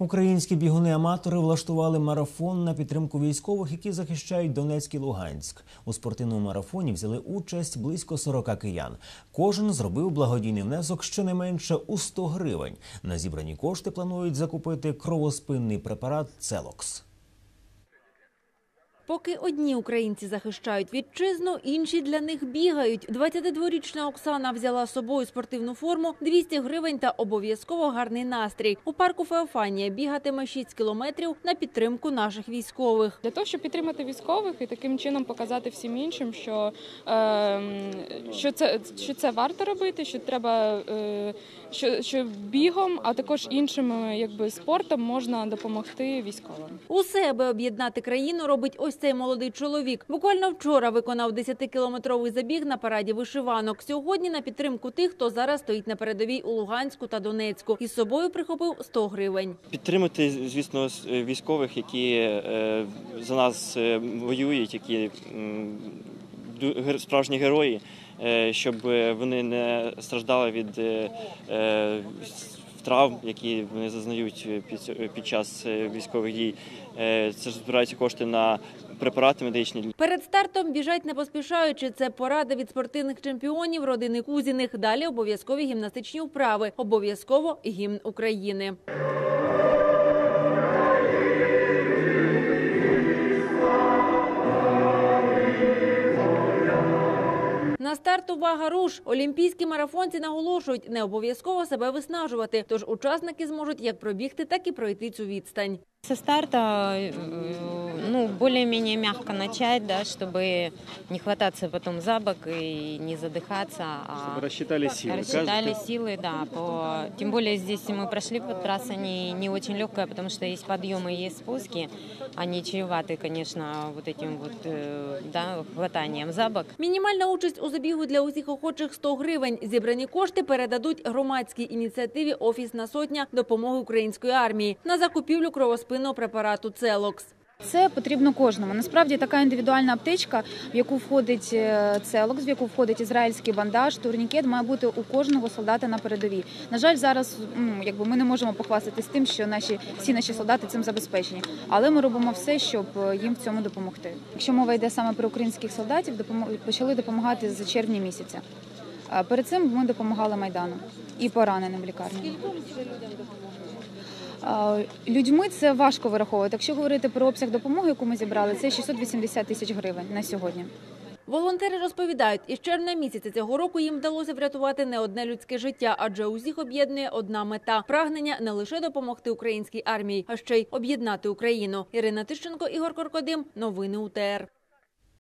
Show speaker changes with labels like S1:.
S1: Українські бігуни-аматори влаштували марафон на підтримку військових, які захищають Донецьк і Луганськ. У спортивному марафоні взяли участь близько 40 киян. Кожен зробив благодійний внесок щонайменше у 100 гривень. На зібрані кошти планують закупити кровоспинний препарат Целокс.
S2: Поки одні українці захищають вітчизну, інші для них бігають. 22-річна Оксана взяла з собою спортивну форму, 200 гривень та обов'язково гарний настрій. У парку Феофанія бігатиме 6 кілометрів на підтримку наших військових.
S3: Для того, щоб підтримати військових і таким чином показати всім іншим, що, е, що, це, що це варто робити, що треба е, що, що бігом, а також іншим е, якби, спортом можна допомогти військовим.
S2: Усе, аби об'єднати країну, робить ось цей молодий чоловік. Буквально вчора виконав 10-кілометровий забіг на параді вишиванок. Сьогодні на підтримку тих, хто зараз стоїть на передовій у Луганську та Донецьку. Із собою прихопив 100 гривень.
S4: Підтримати, звісно, е, військових, які е, за нас е, воюють, які справжні герої, щоб вони не страждали від травм, які вони зазнають під, під час е, військових дій. Е, Це ж збираються кошти на препарати медичні
S2: Перед стартом біжать не поспішаючи. Це порада від спортивних чемпіонів родини Кузіних. Далі обов'язкові гімнастичні вправи. Обов'язково гімн України. На старт увага руш. Олімпійські марафонці наголошують, не обов'язково себе виснажувати. Тож учасники зможуть як пробігти, так і пройти цю відстань.
S5: Со старта э, ну, более-менее мягко начать, да, чтобы не хвататься потом за бок и не задыхаться.
S6: Чтобы
S5: А
S6: рассчитали силы.
S5: рассчитали
S6: Каждый-
S5: силы, да. По... Тем более здесь мы прошли по трасса не, не очень легкая, потому что есть подъемы и есть спуски. Они чреваты, конечно, вот этим вот э, да, хватанием за бок.
S2: Мінімальна участь у забігу для усіх охочих 100 гривень. Зібрані кошти передадуть громадській ініціативі Офісна сотня допомоги української армії на закупівлю кровоспинного препарату Целокс.
S7: Це потрібно кожному. Насправді така індивідуальна аптечка, в яку входить е, целокс, в яку входить ізраїльський бандаж, турнікет, має бути у кожного солдата на передовій. На жаль, зараз якби ми не можемо похвастатись тим, що наші всі наші солдати цим забезпечені. Але ми робимо все, щоб е, їм в цьому допомогти. Якщо мова йде саме про українських солдатів, допомо- почали допомагати з червня місяця. Перед цим ми допомагали майдану і пораненим в лікарні. Людьми це важко вираховувати. Якщо говорити про обсяг допомоги, яку ми зібрали, це 680 тисяч гривень на сьогодні.
S2: Волонтери розповідають, із червня місяця цього року їм вдалося врятувати не одне людське життя, адже усіх об'єднує одна мета прагнення не лише допомогти українській армії, а ще й об'єднати Україну. Ірина Тищенко, Ігор Коркодим. Новини УТР.